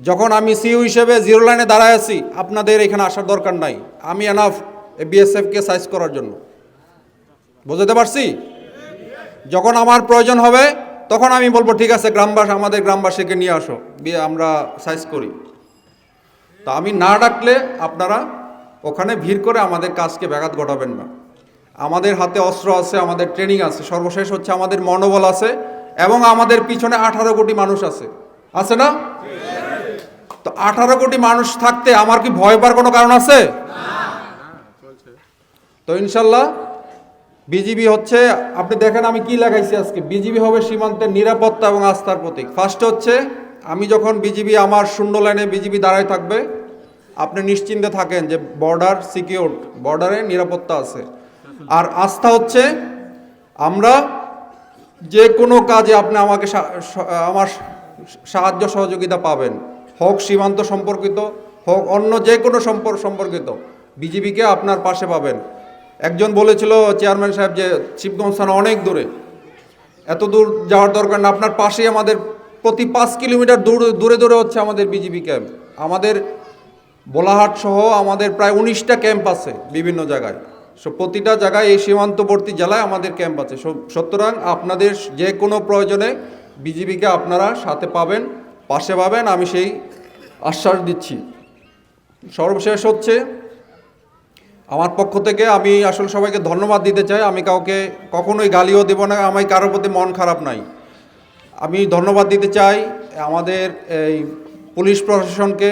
যখন আমি সিইউ হিসেবে জিরো লাইনে দাঁড়ায় আছি, আপনাদের এখানে আসার দরকার নাই। আমি এনাফ বিএসএফকে সাইজ করার জন্য। বুঝতে পারছি? যখন আমার প্রয়োজন হবে, তখন আমি বলব, ঠিক আছে, গ্রামবাসী, আমাদের গ্রামবাসীকে নিয়ে আসো, দিয়ে আমরা সাইজ করি। তা আমি না ডাকলে আপনারা ওখানে ভিড় করে আমাদের কাজকে ব্যাঘাত ঘটাবেন না। আমাদের হাতে অস্ত্র আছে, আমাদের ট্রেনিং আছে, সর্বশেষ হচ্ছে আমাদের মনোবল আছে, এবং আমাদের পিছনে আঠারো কোটি মানুষ আছে। আছে না? আঠারো কোটি মানুষ থাকতে আমার কি ভয় পাওয়ার কোনো কারণ আছে? তো ইনশাল্লাহ, বিজিবি হচ্ছে, আপনি দেখেন আমি কি লাগাইছি আজকে। বিজিবি হবে সীমান্তের নিরাপত্তা এবং আস্থার প্রতীক। ফার্স্ট হচ্ছে, আমি যখন বিজিবি আমার শূন্য লাইনে বিজিবি দাঁড়ায় থাকবে, আপনি নিশ্চিন্তে থাকেন যে বর্ডার সিকিউর বর্ডারে নিরাপত্তা আছে। আর আস্থা হচ্ছে, আমরা যে কোনো কাজে আপনি আমাকে আমার সাহায্য সহযোগিতা পাবেন। হোক সীমান্ত সম্পর্কিত, হোক অন্য যে কোনো সম্পর্ক সম্পর্কিত বিজিবিকে আপনার পাশে পাবেন। একজন বলেছিল চেয়ারম্যান সাহেব যে শিবগঞ্জ থানা অনেক দূরে, এত দূর যাওয়ার দরকার না, আপনার পাশেই আমাদের প্রতি পাঁচ কিলোমিটার দূরে দূরে দূরে হচ্ছে আমাদের বিজিবি ক্যাম্প আমাদের বোলাহাট সহ আমাদের প্রায় উনিশটা ক্যাম্প আছে বিভিন্ন জায়গায়। সো প্রতিটা জায়গায় এই সীমান্তবর্তী জেলায় আমাদের ক্যাম্প আছে। সুতরাং আপনাদের যে কোনো প্রয়োজনে বিজিবিকে আপনারা সাথে পাবেন। পাশে পাবেন, আমি সেই আশ্বাস দিচ্ছি। সর্বশেষ হচ্ছে, আমার পক্ষ থেকে আমি আসলে সবাইকে ধন্যবাদ দিতে চাই। আমি কাউকে কখনোই গালিও দেব না, আমি কারোর প্রতি মন খারাপ নাই। আমি ধন্যবাদ দিতে চাই আমাদের এই পুলিশ প্রশাসনকে।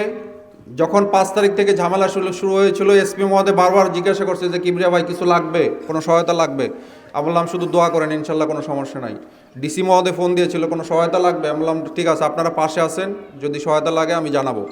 যখন পাঁচ তারিখ থেকে ঝামেলা শুরু হয়েছিল এসপি মহোদয় বারবার জিজ্ঞাসা করছে যে, কিবরিয়া ভাই, কিছু লাগবে? কোনো সহায়তা লাগবে? আমি বললাম, শুধু দোয়া করেন, ইনশাল্লাহ কোনো সমস্যা নাই। ডিসি মহোদয় ফোন দিয়েছিল, কোনো সহায়তা লাগবে? আমি বললাম, ঠিক আছে, আপনারা পাশে আসেন যদি সহায়তা লাগে আমি জানাব।